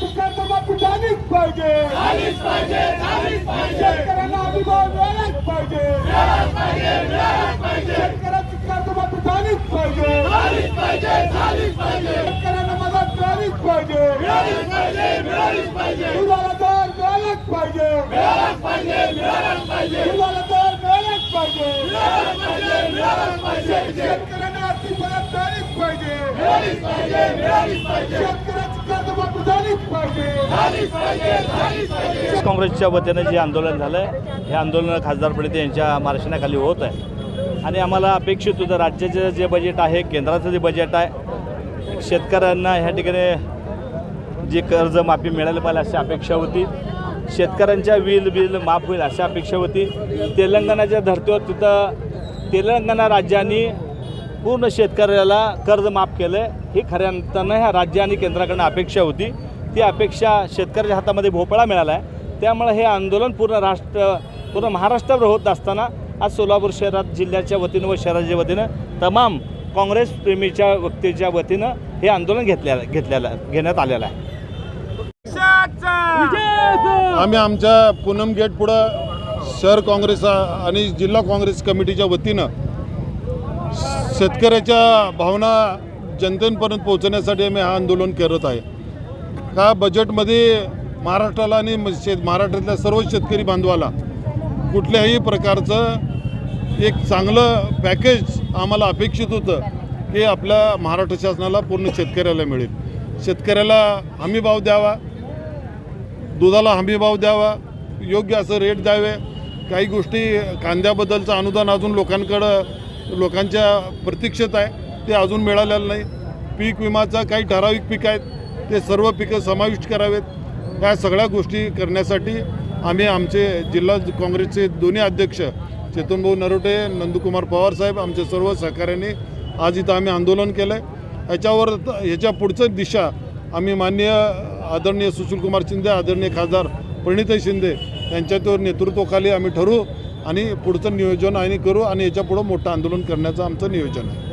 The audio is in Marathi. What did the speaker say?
शेतकऱ्यांना माफी झालीच पाहिजे शेतकऱ्यांना अभिभाव मिळालाच पाहिजे शेतकऱ्यांची झालीच पाहिजे. शेतकऱ्यांना मदत मिळालीच पाहिजे. दुधाला दर मिळालाच पाहिजे. दुधाला दर मिळालाच पाहिजे. शेतकऱ्यांना आर्थिक मदत मिळालीच पाहिजे. शेतकऱ्याची कर्जमाफी झालीच पाहिजे. काँग्रेसच्या वतीनं जे आंदोलन झालं आहे हे आंदोलन खासदार प्रणित यांच्या मार्गदर्शनाखाली होत आहे. आणि आम्हाला अपेक्षित होतं राज्याचं जे बजेट आहे केंद्राचं जे बजेट आहे शेतकऱ्यांना ह्या ठिकाणी जे कर्जमाफी मिळायला पाहिजे अशी अपेक्षा होती. शेतकऱ्यांच्या वील बिल माफ होईल अशी अपेक्षा होती. तेलंगणाच्या धर्तीवर तिथं तेलंगणा राज्याने पूर्ण शेतकऱ्याला कर्ज माफ केलं आहे ही खऱ्या अर्थानं ह्या राज्य आणि केंद्राकडनं अपेक्षा होती. ती अपेक्षा शेतकऱ्याच्या हातामध्ये भोपळा मिळाला आहे. त्यामुळे हे आंदोलन पूर्ण राष्ट्र पूर्ण महाराष्ट्रावर होत असताना आज सोलापूर शहरात जिल्ह्याच्या वतीनं व शहराच्या वतीनं तमाम काँग्रेस प्रेमीच्या व्यक्तीच्या वतीनं हे आंदोलन घेतलेलं घेतलेलं घेण्यात आलेलं आहे. आम्ही आमच्या पूनम गेट पुढं शहर काँग्रेस आणि जिल्हा काँग्रेस कमिटीच्या वतीनं शेतकऱ्याच्या भावना जनतेपर्यंत पोहोचण्यासाठी आम्ही हा आंदोलन करत आहे. का बजेटमध्ये महाराष्ट्राला आणि म- शेत महाराष्ट्रातल्या सर्व शेतकरी बांधवाला कुठल्याही प्रकारचं एक चांगलं पॅकेज आम्हाला अपेक्षित होतं की आपल्या महाराष्ट्र शासनाला पूर्ण शेतकऱ्याला मिळेल. शेतकऱ्याला हमी भाव द्यावा दुधाला हमी भाव द्यावा योग्य असं रेट द्यावे. काही गोष्टी कांद्याबद्दलचं अनुदान अजून लोकांकडं लोकांच्या प्रतीक्षेत आहे. ते अजून मिळालेलं नाही. पीक विमाचा काही ठराविक पीक आहेत. ते सर्व पिकं समाविष्ट करावेत. या सगळ्या गोष्टी करण्यासाठी आम्ही आमचे जिल्हा काँग्रेसचे दोन्ही अध्यक्ष चेतनभाऊ नरोटे नंदकुमार पवार साहेब आमच्या सर्व सहकाऱ्यांनी आज इथं आम्ही आंदोलन केलं आहे ह्याच्यावर ह्याच्या पुढचं दिशा आम्ही माननीय आदरणीय सुशीलकुमार शिंदे आदरणीय खासदार प्रणिताई शिंदे यांच्या नेतृत्वाखाली आम्ही ठरवू आणि पुढचं नियोजन आणि करू आणि याच्यापुढं मोठं आंदोलन करण्याचं आमचं नियोजन आहे.